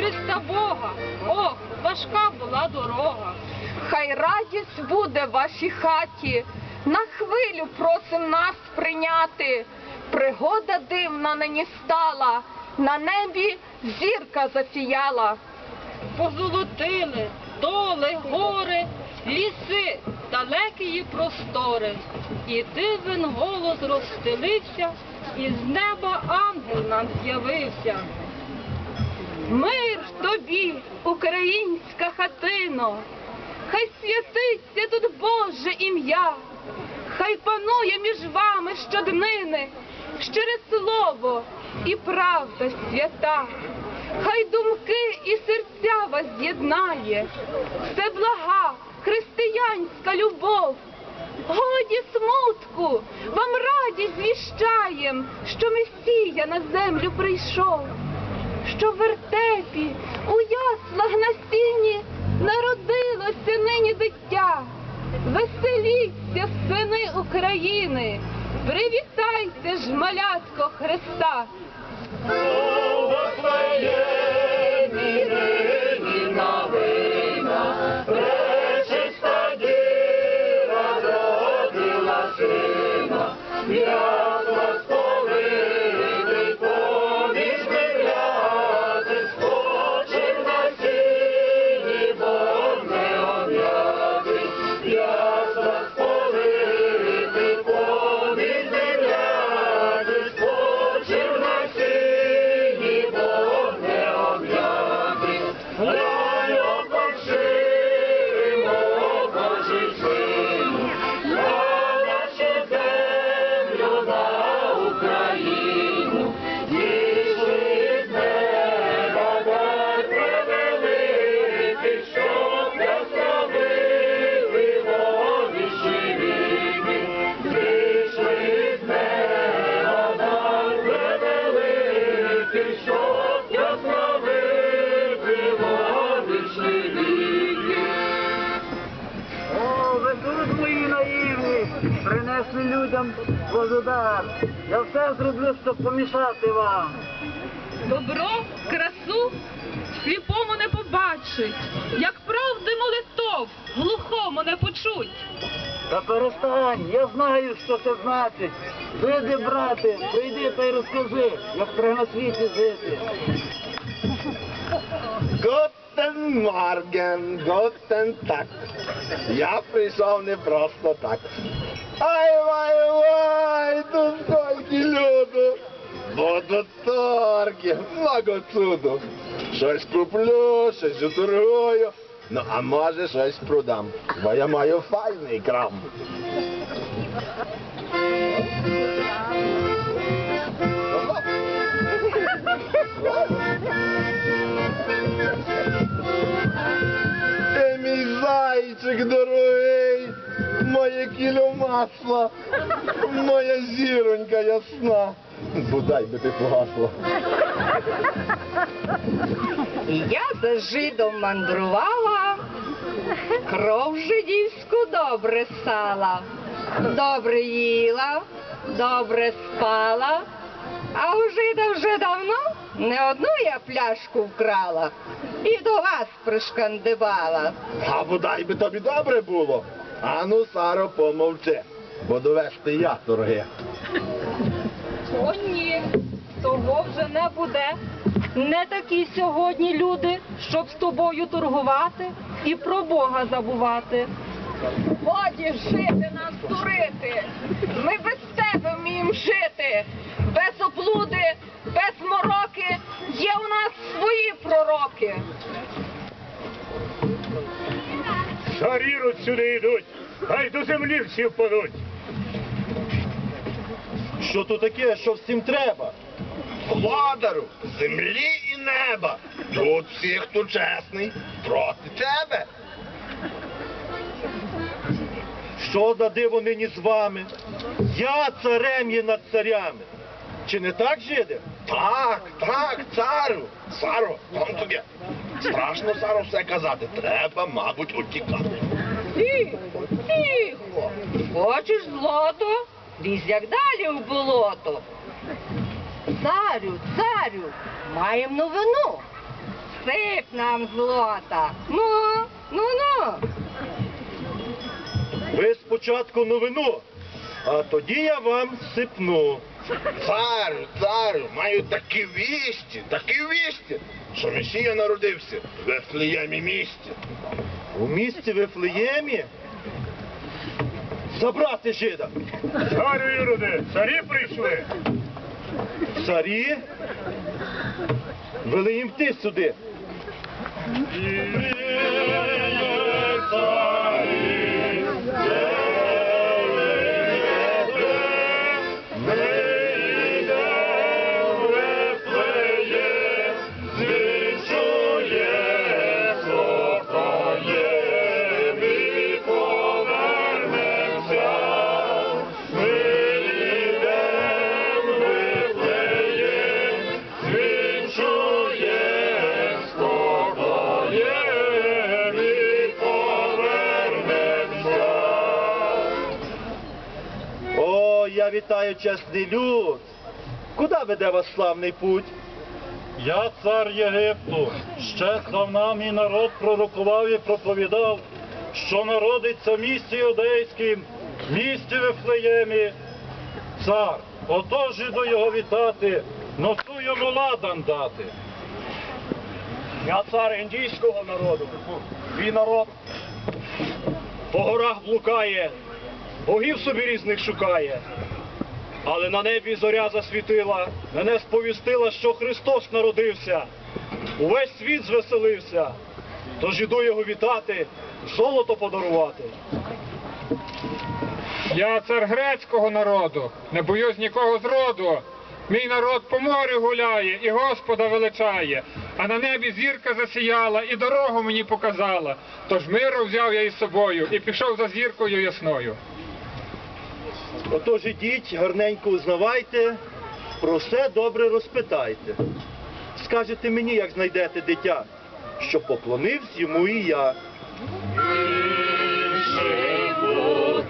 Христа Бога. Ох, важка була дорога. Хай радість буде в вашій хаті, на хвилю просим нас прийняти. Пригода дивна нині стала, на небі зірка засіяла. Позолотили доли, гори, ліси, далекі простори. І дивен голос розстелився, і з неба ангел нам з'явився. Мир тобі, українська хатино, хай святиться тут Боже ім'я, хай панує між вами щоднини щире слово і правда свята, хай думки і серця вас з'єднає, все блага, християнська любов. Годі смутку, вам радість звіщаєм, що Месія на землю прийшов що в вертепі, у яслах на стіні народилося нині дитя. Веселіться, сини України, привітайте ж малятко Христа. Людям Я все зроблю, щоб помішати вам. Добро, красу сліпому не побачить, як правди молитов глухому не почуть. Та перестань, я знаю, що це значить. Вийди, брате, прийди та й розкажи, як треба на світі жити. Гутен Морген, гутен так. Я прийшов не просто так. Ай, вай, вай, тут скільки люду. Будуть торги, много цуду. Щось куплю, щось уторгую. Ну, а може щось продам, бо я маю файний крам. Кіло масла, моя зіронька ясна. Бодай би ти погасла. Я за жидом мандрувала, кров жидівську добре сала, добре їла, добре спала, а у жида вже давно не одну я пляшку вкрала і до вас пришкандибала. А бодай би тобі добре було. Ану, Саро, помовчи, бо довести я торги. О, ні, того вже не буде. Не такі сьогодні люди, щоб з тобою торгувати і про Бога забувати. Годі жити нас дурити. Ми без тебе вміємо жити. Без облуди, без мороки. Є у нас свої пророки. Царі сюди йдуть, хай до землі всі впадуть. Що то таке, що всім треба? Владару, землі і неба. Тут всі, хто чесний, проти тебе. Що за диво нині з вами? Я царем є над царями. Чи не так, жиде? Так, так, царю. Саро, он тобі. Страшно, Саро, все казати. Треба, мабуть, утікати. Тихо, тихо. Хочеш злото? Лізь як далі в болото. Царю, царю, маємо новину. Сип нам злота. Ну, ну, ну. Ви спочатку новину, а тоді я вам сипну. Царю, царю, маю такі вісті, такі вісті, що Месія народився в Вифлеємі місті. У місті Вифлеємі забрати жида. Царю Іроде, царі прийшли. Царі вели їм йти сюди. О, я вітаю чесний люд. Куди веде вас славний путь? Я цар Єгипту, ще здавна мій народ пророкував і проповідав, що народиться в місті Юдейським, в місті Вифлеємі, цар. Отож іду його вітати, носу йому ладан дати. Я цар індійського народу. Твій народ по горах блукає, богів собі різних шукає. Але на небі зоря засвітила, мене сповістила, що Христос народився. Увесь світ звеселився. Тож іду його вітати, золото подарувати. Я цар грецького народу, не боюсь нікого з роду. Мій народ по морю гуляє і Господа величає, а на небі зірка засіяла і дорогу мені показала. Тож миру взяв я із собою і пішов за зіркою ясною. Отож ідіть, гарненько узнавайте, про все добре розпитайте. Скажете мені, як знайдете дитя, що поклонився йому і я. О,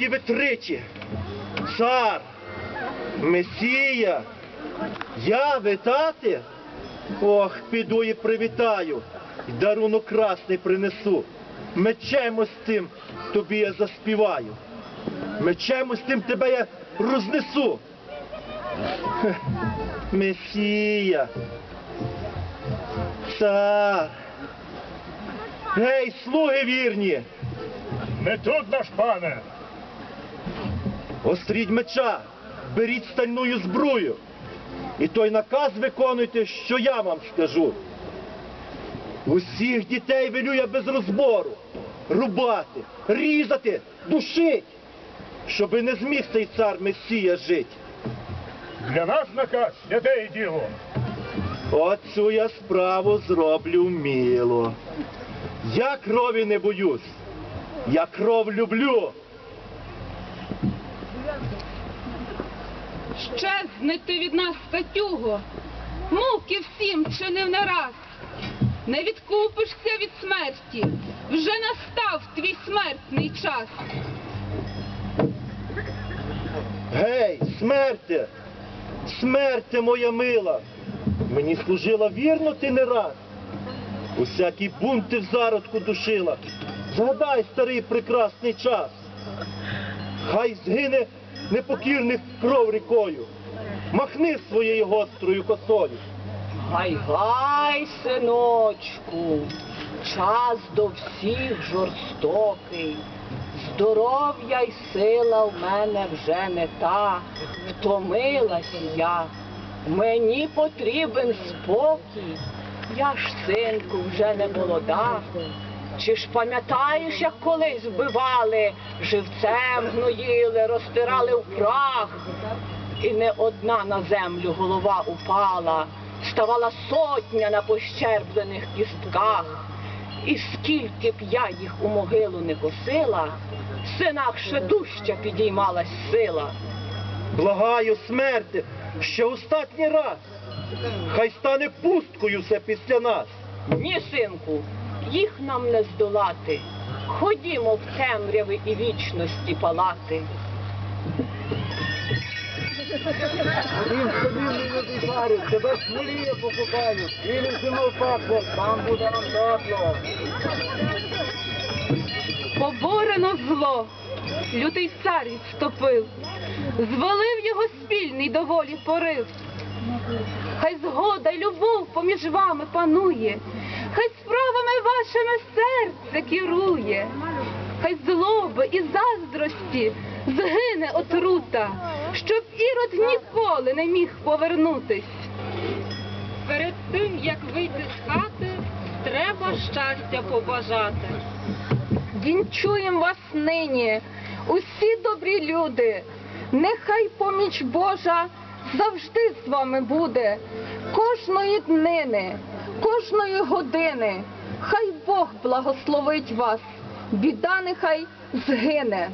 прокляті ви тричі! Цар, Месія, я витати? Ох, піду і привітаю, і дарунок красний принесу. Мечем ось тим тобі я заспіваю. Мечем ось тим тебе я рознесу. Месія. Цар. Гей, слуги вірні! Не тут наш пане. Остріть меча, беріть стальную зброю. І той наказ виконуйте, що я вам скажу. Усіх дітей велю я без розбору. Рубати, різати, душить, щоби не зміг цей цар Месія жить. Для нас наказ святе діло. Оцю я справу зроблю вміло. Я крові не боюсь, я кров люблю. Щезни ти від нас, Катюго, муки всім чинив не раз. Не відкупишся від смерті, вже настав твій смертний час. Гей, смерте! Смерте моя мила! Мені служила вірно ти не раз. Усякі бунти в зародку душила. Згадай старий прекрасний час. Хай згине непокірних кров рікою. Махни своєю гострою косою. Гай, гай, синочку, час до всіх жорстокий. Здоров'я й сила в мене вже не та, втомилась я. Мені потрібен спокій. Я ж, синку, вже не молода. Чи ж пам'ятаєш, як колись вбивали, живцем гноїли, розтирали в прах? І не одна на землю голова упала, ставала сотня на пощерблених кістках. І скільки б я їх у могилу не косила, в синах ще дужча підіймалась сила. Благаю смерти, ще останній раз. Хай стане пусткою все після нас. Ні, синку, їх нам не здолати. Ходімо в темряви і вічності палати. Тебе смоліє покупаю, і зиму в пекло, там буде нам тепло. Поборено зло, лютий цар відступив, звалив його спільний доволі порив. Хай згода й любов поміж вами панує, хай справами вашими серце керує, хай злоби і заздрості згине отрута, щоб ірод ніколи не міг повернутись. Перед тим, як вийти з хати, треба щастя побажати. Вінчуєм вас нині, усі добрі люди. Нехай поміч Божа завжди з вами буде. Кожної днини, кожної години. Хай Бог благословить вас, біда нехай згине.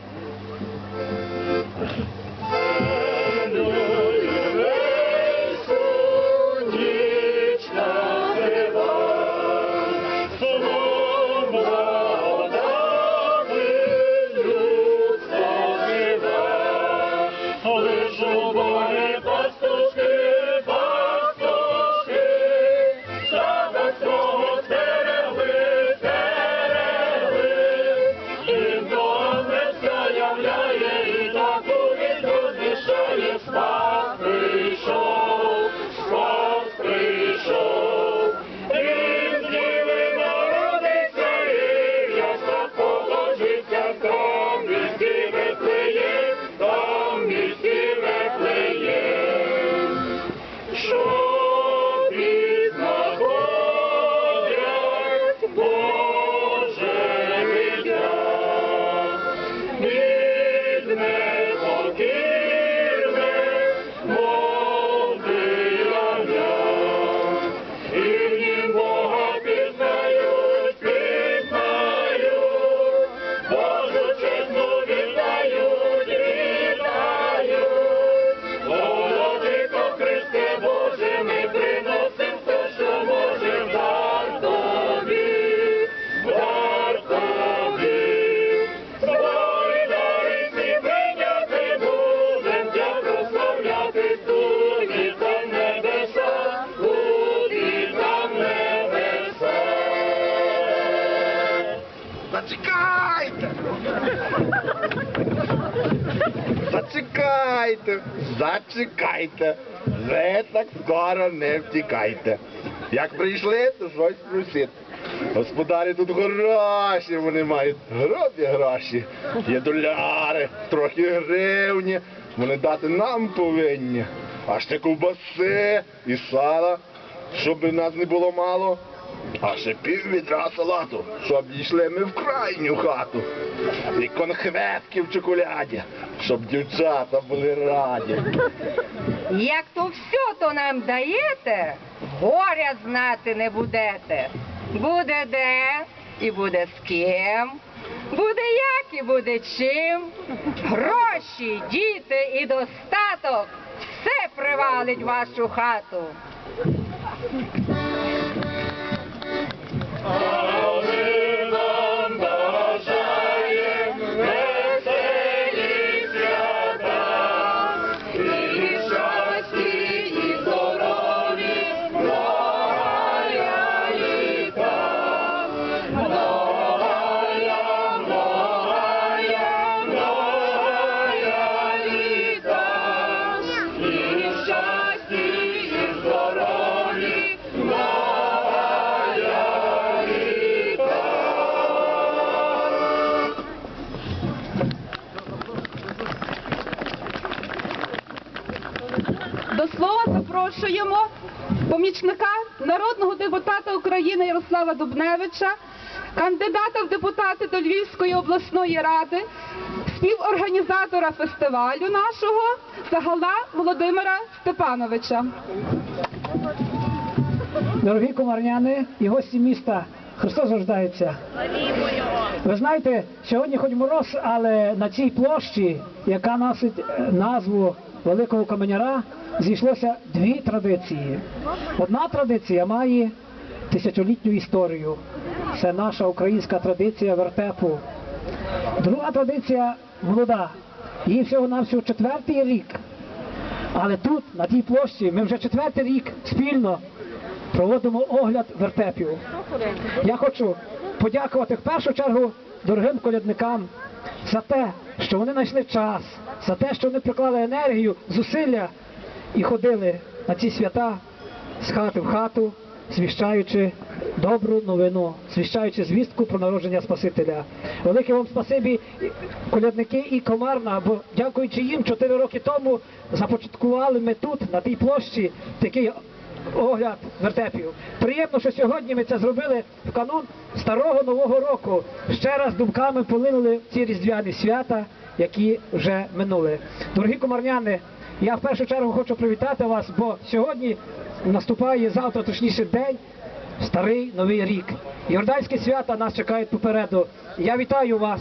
Зачекайте! Зачекайте! Ви так скоро не втікайте. Як прийшли, то щось просіть. Господарі тут гроші, вони мають гробі гроші. Є доляри, трохи гривні. Вони дати нам повинні. А ще ковбаси і сала, щоб нас не було мало. А ще пів відра салату, щоб дійшли ми в крайню хату. І конхветки в чоколяді, щоб дівчата були раді. Як то все то нам даєте, горя знати не будете. Буде де і буде з ким, буде як і буде чим. Гроші, діти і достаток все привалить вашу хату. До Ярослава Дубневича, кандидата в депутати до Львівської обласної ради, співорганізатора фестивалю нашого Загала Володимира Степановича. Дорогі комарняни і гості міста, Христос рождається. Ви знаєте, сьогодні хоч мороз, але на цій площі, яка носить е, назву Великого Каменяра, зійшлося дві традиції. Одна традиція має тисячолітню історію. Це наша українська традиція вертепу. Друга традиція молода. Їй всього-навсього четвертий рік. Але тут, на тій площі, ми вже четвертий рік спільно проводимо огляд вертепів. Я хочу подякувати в першу чергу дорогим колядникам за те, що вони знайшли час, за те, що вони приклали енергію, зусилля і ходили на ці свята з хати в хату, звіщаючи добру новину, звіщаючи звістку про народження Спасителя. Велике вам спасибі, колядники і комарна, бо дякуючи їм, чотири роки тому започаткували ми тут, на тій площі, такий огляд вертепів. Приємно, що сьогодні ми це зробили в канун старого нового року. Ще раз думками полинули ці різдвяні свята, які вже минули. Дорогі комарняни, я в першу чергу хочу привітати вас, бо сьогодні наступає завтра, точніше день. Старий новий рік. Йорданські свята нас чекають попереду. Я вітаю вас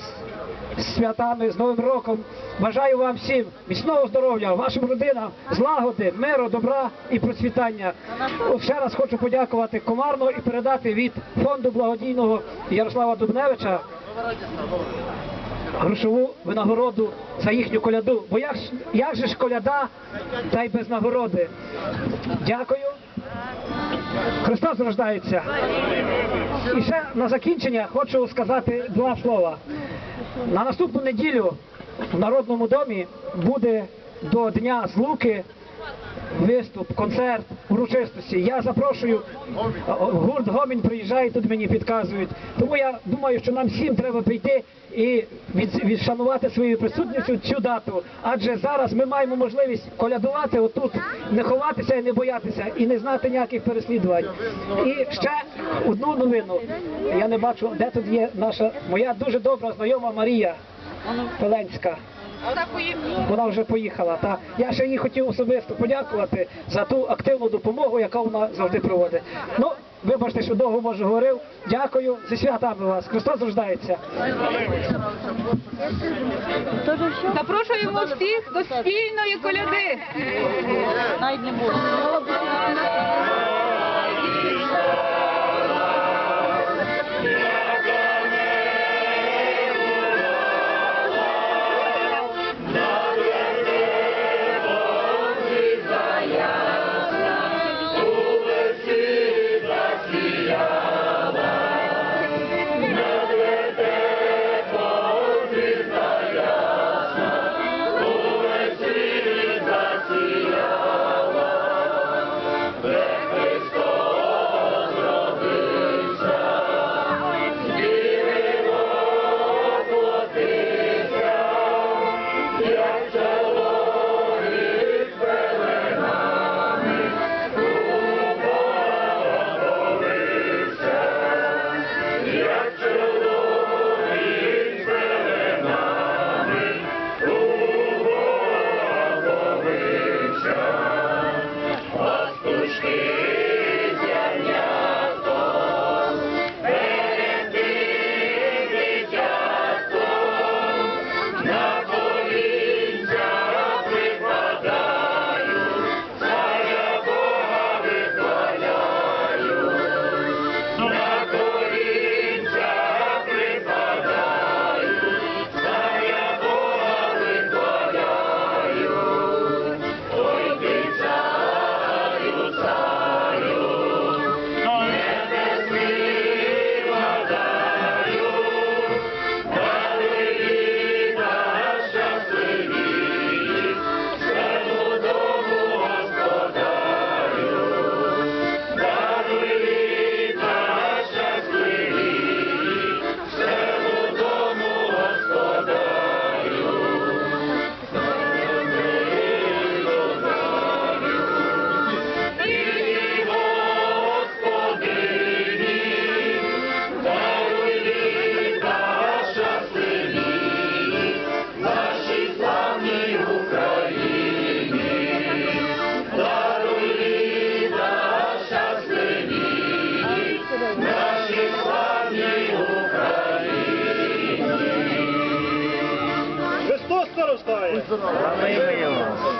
з святами, з Новим роком. Бажаю вам всім міцного здоров'я, вашим родинам, злагоди, миру, добра і процвітання. Ще раз хочу подякувати комарно і передати від фонду благодійного Ярослава Дубневича грошову винагороду за їхню коляду. Бо як, як же ж коляда, та й без нагороди. Дякую. Христос рождається. І ще на закінчення хочу сказати два слова. На наступну неділю в Народному домі буде до Дня Злуки виступ, концерт, урочистості. Я запрошую, гурт Гомінь приїжджає, тут мені підказують. Тому я думаю, що нам всім треба прийти і від, відшанувати своєю присутністю цю дату. Адже зараз ми маємо можливість колядувати отут, не ховатися і не боятися, і не знати ніяких переслідувань. І ще одну новину. Я не бачу, де тут є наша моя дуже добра знайома Марія Пеленська. Вона вже поїхала. Та я ще їй хотів особисто подякувати за ту активну допомогу, яка вона завжди проводить. Ну, вибачте, що довго може говорив. Дякую зі святами вас. Христос рождається. Запрошуємо всіх до спільної коляди. Славимо його.